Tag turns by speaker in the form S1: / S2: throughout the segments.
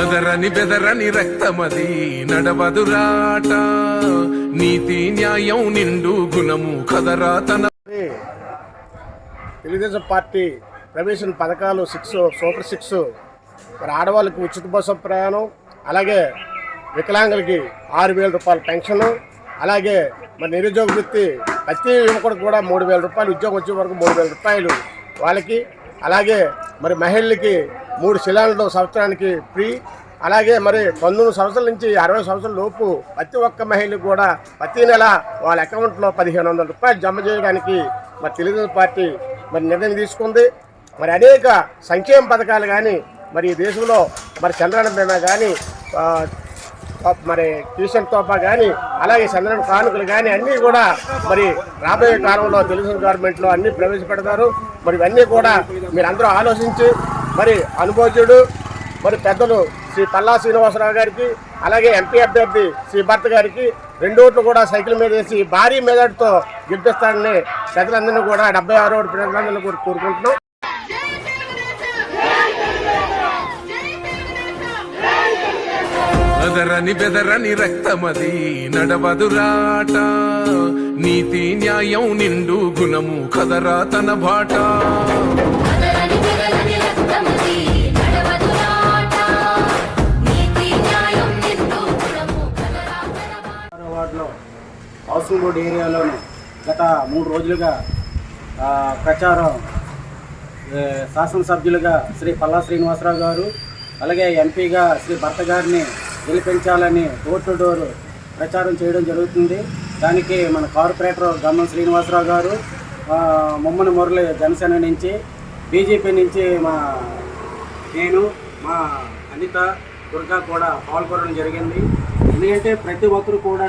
S1: అదరని బెదరని రక్తమది నడవదురాట. నీతి న్యాయం నిండు గుణము కదరా తన
S2: తెలుగుదేశం పార్టీ ప్రవేశం పథకాలు సిక్స్ సూపర్ సిక్స్. మరి ఆడవాళ్ళకి ఉచిత బస్సు ప్రయాణం అలాగే వికలాంగులకి ఆరు వేల రూపాయల పెన్షన్ అలాగే మరి నిరుద్యోగ వృత్తి ప్రతి యువకుడికి కూడా మూడు వేల రూపాయలు ఉద్యోగం వచ్చే వరకు మూడు వేల రూపాయలు వాళ్ళకి అలాగే మరి మహిళలకి మూడు శిలాలతో సంవత్సరానికి ఫ్రీ. అలాగే మరి పంతొమ్మిది సంవత్సరాల నుంచి అరవై సంవత్సరాల లోపు ప్రతి ఒక్క మహిళకు కూడా ప్రతి నెల వాళ్ళ అకౌంట్లో పదిహేను వందల రూపాయలు జమ చేయడానికి మరి తెలుగుదేశం పార్టీ మరి నిర్ణయం తీసుకుంది. మరి అనేక సంక్షేమ పథకాలు కానీ మరి ఈ దేశంలో మరి చంద్రన్న బీమా కానీ మరి కిషన్ తోపా కానీ అలాగే చంద్రన్ కానుకలు కానీ అన్నీ కూడా మరి రాబోయే కాలంలో తెలుగుదేశం గవర్నమెంట్లో అన్నీ ప్రవేశపెడతారు. మరి ఇవన్నీ కూడా మీరందరూ ఆలోచించి మరి అనుభవజ్ఞుడు మరి పెద్దలు శ్రీ పల్లా శ్రీనివాసరావు గారికి అలాగే ఎంపీ అభ్యర్థి శ్రీ భర్త గారికి రెండు ఓట్లు కూడా సైకిల్ మీద వేసి భారీ మెజార్టీతో గెలిపిస్తారని ప్రజలందరినీ కూడా డెబ్బై ఆరు ఓటు ప్రజలందరినీ కూడా కోరుకుంటున్నాం.
S1: అదరని బెదరని రక్తమది నడవదురాట. నీతి న్యాయం నిండు గుణము కదరా తన బాట.
S3: కలరా
S4: హౌసింగ్ బోర్డు ఏరియాలోని గత మూడు రోజులుగా ప్రచారం శాసనసభ్యులుగా శ్రీ పల్లా శ్రీనివాసరావు గారు అలాగే ఎంపీగా శ్రీ భర్త గారిని గెలిపించాలని డోర్ టు డోర్ ప్రచారం చేయడం జరుగుతుంది. దానికి మన కార్పొరేటర్ గమ్మం శ్రీనివాసరావు గారు ఆ, ముమ్మన మురళి జనసేన నుంచి బీజేపీ నుంచి మా నేను మా అనిత దుర్గా కూడా పాల్గొనడం జరిగింది. ఎందుకంటే ప్రతి ఒక్కరు కూడా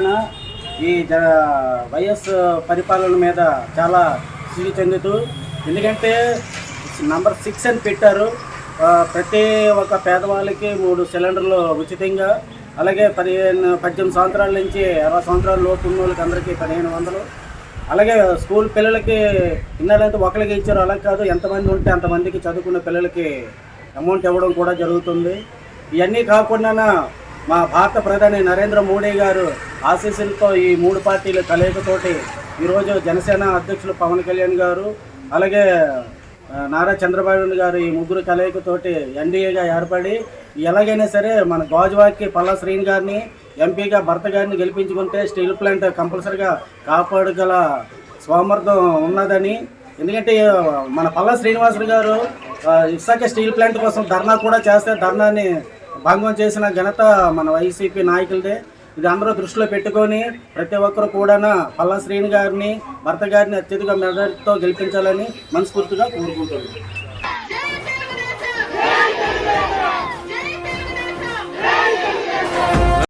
S4: ఈ జ వైఎస్ పరిపాలన మీద చాలా సిరి చెందుతూ ఎందుకంటే నంబర్ సిక్స్ అని పెట్టారు. ప్రతి ఒక్క పేదవాళ్ళకి మూడు సిలిండర్లు ఉచితంగా అలాగే పదిహేను పద్దెనిమిది సంవత్సరాల నుంచి అరవై సంవత్సరాల లోపు ఉన్న వాళ్ళకి అందరికీ పదిహేను వందలు. అలాగే స్కూల్ పిల్లలకి ఇన్నాళ్ళంతా ఒకరికి ఇచ్చారు అలా కాదు. ఎంతమంది ఉంటే అంతమందికి చదువుకున్న పిల్లలకి అమౌంట్ ఇవ్వడం కూడా జరుగుతుంది. ఇవన్నీ కాకుండా మా భారత ప్రధాని నరేంద్ర మోడీ గారు ఆశీస్సులతో ఈ మూడు పార్టీల కలయికతోటి ఈరోజు జనసేన అధ్యక్షులు పవన్ కళ్యాణ్ గారు అలాగే నారా చంద్రబాబు గారు ఈ ముగ్గురు కలయికతోటి ఎన్డీఏగా ఏర్పడి ఎలాగైనా సరే మన గాజువాకి పల్లా శ్రీని గారిని ఎంపీగా భర్త గారిని గెలిపించుకుంటే స్టీల్ ప్లాంట్ కంపల్సరిగా కాపాడగల స్వామర్థం ఉన్నదని. ఎందుకంటే మన పల్లా శ్రీనివాసులు గారు ఇసాక విశాఖ స్టీల్ ప్లాంట్ కోసం ధర్నా కూడా చేస్తే ధర్నాని భంగం చేసిన ఘనత మన వైసీపీ నాయకులదే. ఇది అందరూ దృష్టిలో పెట్టుకొని ప్రతి ఒక్కరు కూడా పల్ల శ్రీని గారిని భర్త గారిని అత్యధిక మెదడుతో గెలిపించాలని మనస్ఫూర్తిగా కోరుకుంటున్నాను